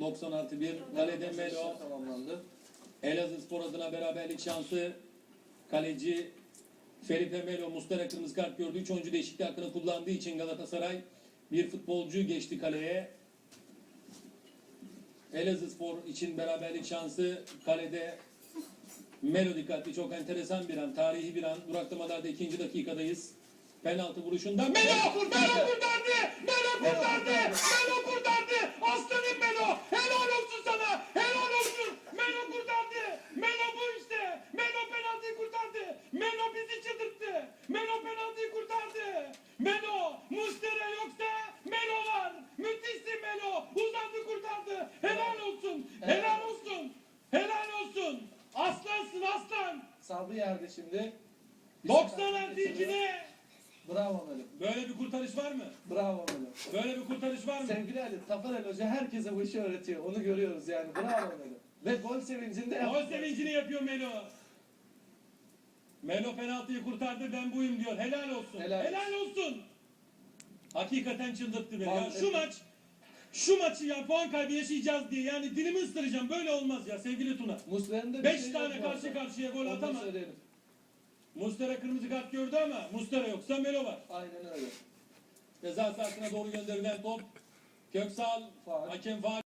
90 artı 1. Kalede Melo. tamamlandı. Elazığ Spor adına beraberlik şansı. Kaleci Felipe Melo Mustara kırmızı kart gördü. Üç oyuncu değişikliği hakkını kullandığı için Galatasaray bir futbolcu geçti kaleye. Elazığ Spor için beraberlik şansı kalede Melo dikkatli çok enteresan bir an, tarihi bir an. Duraklamalarda ikinci dakikadayız. Penaltı vuruşunda Melo! Melo kurtardı! Melo kurtardı! Melo kurtardı! Aslanım Melo! Helal olsun sana! Helal olsun! Melo kurtardı! Melo bu işte! Melo penaltıyı kurtardı! Melo bizi çıldırttı! Melo penaltıyı kurtardı! Melo! Mustera yoksa Melo var! Müthişsin Melo! Uzandı kurtardı! Helal olsun! Helal olsun! Helal olsun! Aslansın aslan! Sabri yerde şimdi. 90 artı 2'de! Bravo Melo. Böyle bir kurtarış var mı? Bravo Melo. Böyle bir kurtarış var mı? Sevgili Ali, Tafarel Hoca herkese bu işi öğretiyor. Onu görüyoruz yani. Bravo Melo. Ve gol sevincinde Gol yaptı. sevincini yapıyor Melo. Melo penaltıyı kurtardı ben buyum diyor. Helal olsun. Helal. Helal, olsun. Hakikaten çıldırttı beni. Ya şu maç şu maçı ya puan kaybı yaşayacağız diye yani dilimi ısıracağım. Böyle olmaz ya sevgili Tuna. Muslera'nın 5 şey tane karşı arada. karşıya gol atamaz. Mustera kırmızı kart gördü ama Mustera yoksa Melo var. Aynen öyle. Ceza sahasına doğru gönderilen top Köksal Faul. hakem faul